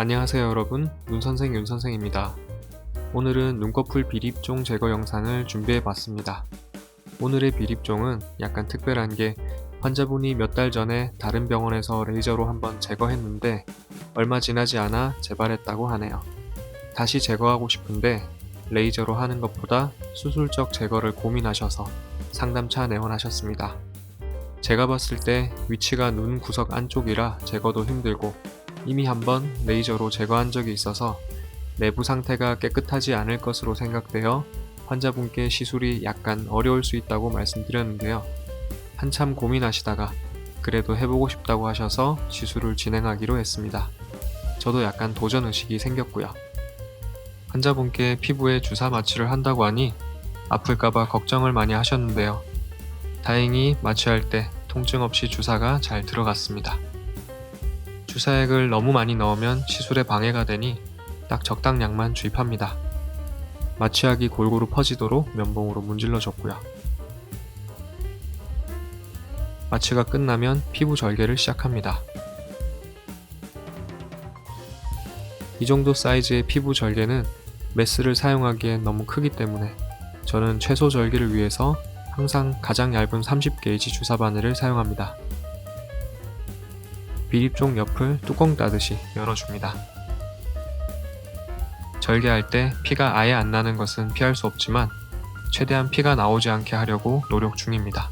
안녕하세요 여러분 눈선생 윤선생입니다. 오늘은 눈꺼풀 비립종 제거 영상을 준비해 봤습니다. 오늘의 비립종은 약간 특별한 게 환자분이 몇 달 전에 다른 병원에서 레이저로 한번 제거했는데 얼마 지나지 않아 재발했다고 하네요. 다시 제거하고 싶은데 레이저로 하는 것보다 수술적 제거를 고민하셔서 상담차 내원하셨습니다. 제가 봤을 때 위치가 눈 구석 안쪽이라 제거도 힘들고 이미 한번 레이저로 제거한 적이 있어서 내부 상태가 깨끗하지 않을 것으로 생각되어 환자분께 시술이 약간 어려울 수 있다고 말씀드렸는데요. 한참 고민하시다가 그래도 해보고 싶다고 하셔서 시술을 진행하기로 했습니다. 저도 약간 도전 의식이 생겼고요. 환자분께 피부에 주사 마취를 한다고 하니 아플까봐 걱정을 많이 하셨는데요. 다행히 마취할 때 통증 없이 주사가 잘 들어갔습니다. 주사액을 너무 많이 넣으면 시술에 방해가 되니 딱 적당량만 주입합니다. 마취약이 골고루 퍼지도록 면봉으로 문질러 줬고요. 마취가 끝나면 피부 절개를 시작합니다. 이 정도 사이즈의 피부 절개는 메스를 사용하기엔 너무 크기 때문에 저는 최소 절개를 위해서 항상 가장 얇은 30게이지 주사 바늘을 사용합니다. 비립종 옆을 뚜껑 따듯이 열어줍니다. 절개할 때 피가 아예 안 나는 것은 피할 수 없지만 최대한 피가 나오지 않게 하려고 노력 중입니다.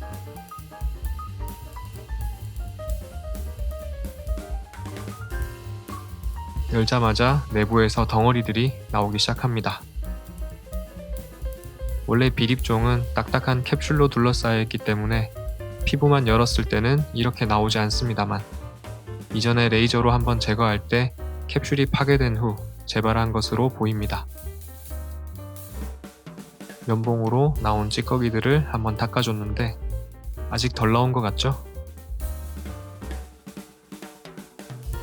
열자마자 내부에서 덩어리들이 나오기 시작합니다. 원래 비립종은 딱딱한 캡슐로 둘러싸여 있기 때문에 피부만 열었을 때는 이렇게 나오지 않습니다만 이전에 레이저로 한번 제거할 때 캡슐이 파괴된 후 재발한 것으로 보입니다. 면봉으로 나온 찌꺼기들을 한번 닦아줬는데 아직 덜 나온 것 같죠?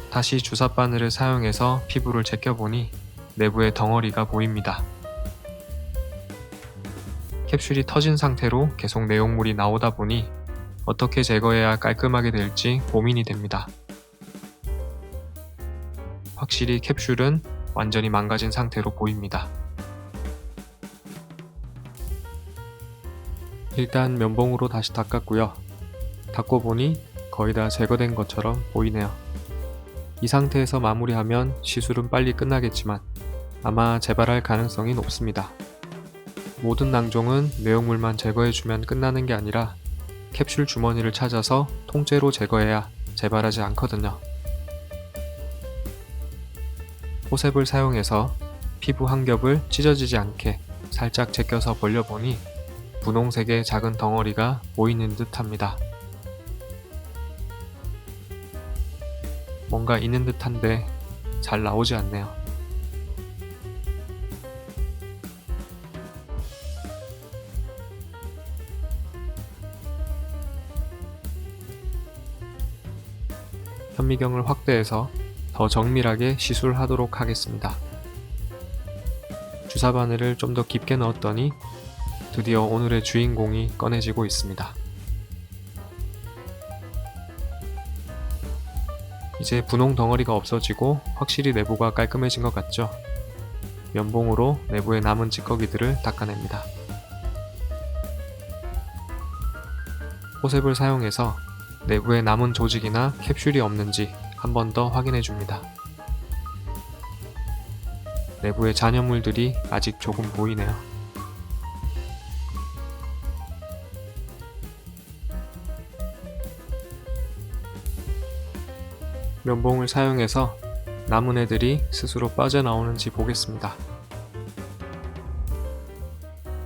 다시 주사 바늘을 사용해서 피부를 제껴보니 내부에 덩어리가 보입니다. 캡슐이 터진 상태로 계속 내용물이 나오다 보니 어떻게 제거해야 깔끔하게 될지 고민이 됩니다. 확실히 캡슐은 완전히 망가진 상태로 보입니다. 일단 면봉으로 다시 닦았고요. 닦고 보니 거의 다 제거된 것처럼 보이네요. 이 상태에서 마무리하면 시술은 빨리 끝나겠지만 아마 재발할 가능성이 높습니다. 모든 낭종은 내용물만 제거해주면 끝나는 게 아니라 캡슐 주머니를 찾아서 통째로 제거해야 재발하지 않거든요. 호셉을 사용해서 피부 한 겹을 찢어지지 않게 살짝 제껴서 벌려보니 분홍색의 작은 덩어리가 보이는 듯 합니다. 뭔가 있는 듯 한데 잘 나오지 않네요. 현미경을 확대해서 더 정밀하게 시술하도록 하겠습니다. 주사 바늘을 좀 더 깊게 넣었더니 드디어 오늘의 주인공이 꺼내지고 있습니다. 이제 분홍 덩어리가 없어지고 확실히 내부가 깔끔해진 것 같죠? 면봉으로 내부에 남은 찌꺼기들을 닦아냅니다. 호셉을 사용해서 내부에 남은 조직이나 캡슐이 없는지 한 번 더 확인해 줍니다. 내부의 잔여물들이 아직 조금 보이네요. 면봉을 사용해서 남은 애들이 스스로 빠져나오는지 보겠습니다.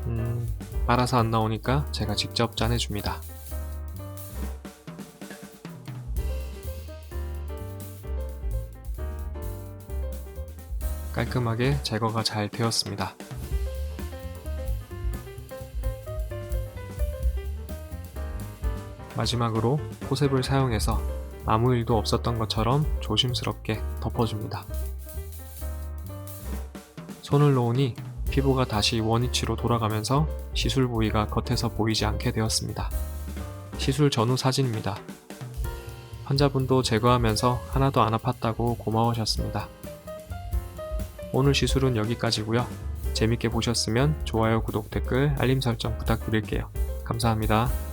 음, 알아서 안 나오니까 제가 직접 짜내줍니다. 깔끔하게 제거가 잘 되었습니다. 마지막으로 포셉을 사용해서 아무 일도 없었던 것처럼 조심스럽게 덮어줍니다. 손을 놓으니 피부가 다시 원위치로 돌아가면서 시술 부위가 겉에서 보이지 않게 되었습니다. 시술 전후 사진입니다. 환자분도 제거하면서 하나도 안 아팠다고 고마우셨습니다. 오늘 시술은 여기까지고요. 재밌게 보셨으면 좋아요, 구독, 댓글, 알림 설정 부탁드릴게요. 감사합니다.